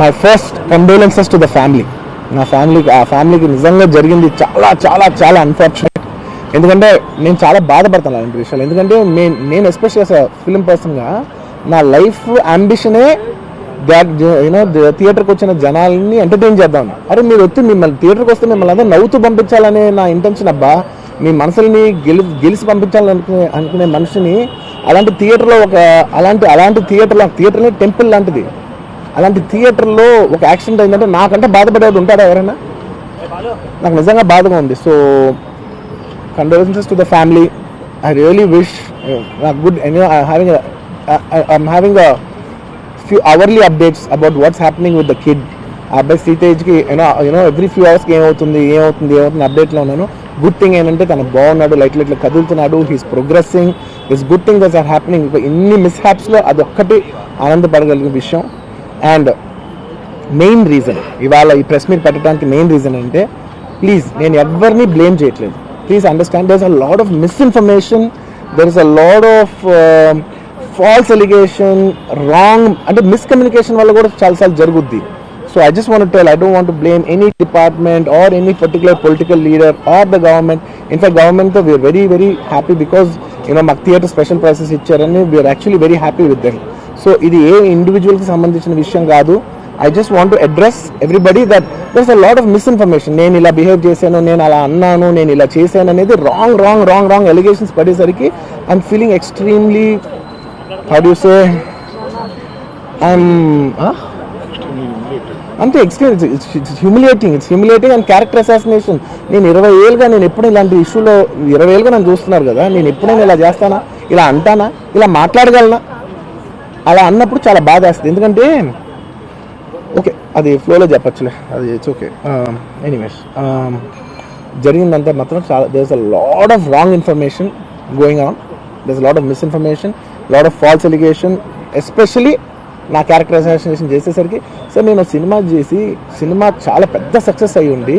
my first condolences to the family నా ఫ్యామిలీకి ఆ ఫ్యామిలీకి నిజంగా జరిగింది చాలా చాలా చాలా అన్ఫార్చునేట్ ఎందుకంటే నేను చాలా బాధపడతాను అలాంటి విషయాలు. ఎందుకంటే నేను నేను ఎస్పెషల్ ఫిలిం పర్సన్గా నా లైఫ్ అంబిషనే దాట్ యూనో థియేటర్కి వచ్చిన జనాల్ని ఎంటర్టైన్ చేద్దాం. అరే మీరు వచ్చి మిమ్మల్ని థియేటర్కి వస్తే మిమ్మల్ని అందరూ నవ్వుతూ పంపించాలనే నా ఇంటెన్షన్ అబ్బా. మీ మనసుల్ని గెలి గెలిచి పంపించాలనుకునే అనుకునే మనిషిని అలాంటి థియేటర్లో ఒక అలాంటి అలాంటి థియేటర్లో థియేటర్ని టెంపుల్ లాంటిది. అలాంటి థియేటర్లో ఒక యాక్సిడెంట్ అయిందంటే నాకంటే బాధపడేది ఉంటారా ఎవరైనా? నాకు నిజంగా బాధగా ఉంది. So condolences to the family I really wish good having I'm having a few hourly updates about what's happening with the kid ఆ అబ్బాయి సీతేజ్కి you know you know every few అవర్స్కి ఏమవుతుంది ఏమవుతుంది ఏమవుతుంది అప్డేట్లో ఉన్నాను. గుడ్ థింగ్ ఏంటంటే తను బాగున్నాడు లైట్ లైట్లో కదులుతున్నాడు he's progressing this good thing these are happening ఇన్ని మిస్ హ్యాప్స్లో అది ఒక్కటి ఆనందపడగలిగిన విషయం. అండ్ మెయిన్ రీజన్ ఇవాళ ఈ ప్రెస్ మీట్ పెట్టడానికి మెయిన్ రీజన్ అంటే ప్లీజ్ నేను ఎవరిని బ్లేమ్ చేయట్లేదు. Please understand there is a lot of misinformation there is a lot of false allegation wrong అంటే మిస్కమ్యూనికేషన్ వల్ల కూడా చాలాసార్లు జరుగుద్ది. So I just want tell I don't want blame any department or any particular political leader or the government in fact గవర్నమెంట్తో we are very very happy because you know మాకు theatre special prices ఇచ్చారని we are actually very happy with them so ఇది ఏ ఇండివిజువల్కి సంబంధించిన విషయం కాదు. I just want to address everybody that there's a lot of misinformation నేను ఇలా బిహేవ్ చేశాను నేను అలా అన్నాను నేను ఇలా చేశాను అనేది wrong wrong wrong wrong allegations పడేసరికి I'm feeling extremely how say I'm అంతే experience it's humiliating it's humiliating and character assassination నేను ఇరవై ఏళ్ళుగా నేను ఎప్పుడు ఇలాంటి ఇష్యూలో ఇరవై ఏళ్ళుగా నన్ను చూస్తున్నారు కదా నేను ఎప్పుడైనా ఇలా చేస్తానా ఇలా అంటానా ఇలా మాట్లాడగలనా? అలా అన్నప్పుడు చాలా బాధ వేస్తుంది ఎందుకంటే ఓకే అది ఫ్లోలో చెప్పచ్చులే. అది ఇట్స్ ఓకే ఎనీవేస్ జరిగిందంతా మాత్రం చాలా there's a lot of wrong information going on there's lot of misinformation lot of false allegation especially నా క్యారెక్టర్ అసాసినేషన్ చేసేసరికి. సార్ నేను సినిమా చేసి సినిమా చాలా పెద్ద సక్సెస్ అయ్యి ఉండి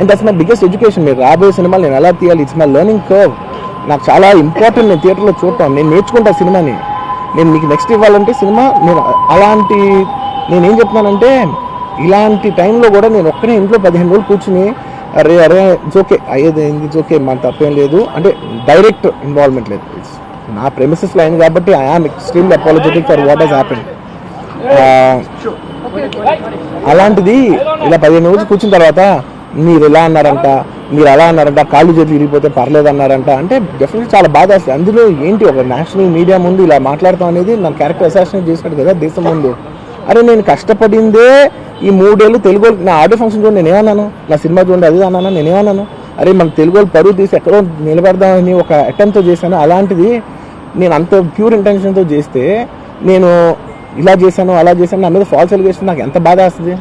And that's my biggest education మీరు రాబోయే సినిమాలు నేను ఎలా తీయాలి? ఇట్స్ మై లెర్నింగ్ కర్వ్ నాకు చాలా ఇంపార్టెంట్ నేను థియేటర్లో చూడటం. నేను నేర్చుకుంటా సినిమాని. నేను మీకు నెక్స్ట్ ఇవ్వాలంటే సినిమా నేను అలాంటి నేనేం చెప్తున్నానంటే ఇలాంటి టైంలో కూడా నేను ఒక్కనే ఇంట్లో పదిహేను రోజులు కూర్చుని అరే అరే ఇట్స్ ఓకే అయ్యేది ఇట్స్ ఓకే మన తప్పేం లేదు. అంటే డైరెక్ట్ ఇన్వాల్వ్మెంట్ లేదు. నా ప్రెమిసెస్ లైన్ కాబట్టి I am extremely apologetic for what has happen అలాంటిది ఇలా పదిహేను రోజులు కూర్చున్న తర్వాత మీరు ఇలా అన్నారంట మీరు అలా అన్నారంట కాళ్ళు చేతులు ఇరిగిపోతే పర్లేదు అన్నారంట అంటే డెఫినెట్లీ చాలా బాధ వస్తుంది. అందులో ఏంటి ఒక నేషనల్ మీడియా ముందు ఇలా మాట్లాడతాం అనేది నా క్యారెక్టర్ అసాసినేట్ చేసినట్టు కదా దేశం ముందు. అరే నేను కష్టపడిందే ఈ మూడేళ్ళు తెలుగు వాళ్ళకి- నా ఆడియో ఫంక్షన్ చూడండి నేనేమన్నాను నా సినిమా చూడండి అది అన్నాను నేనేమన్నాను అరే మన తెలుగు వాళ్ళు పరువు తీసి ఎక్కడో నిలబడదామని ఒక అటెంప్ట్తో చేశాను. అలాంటిది నేను అంత ప్యూర్ ఇంటెన్షన్తో చేస్తే నేను ఇలా చేశాను అలా చేశాను నా మీద ఫాల్స్ ఎలిగేషన్ నాకు ఎంత బాధ వస్తుంది?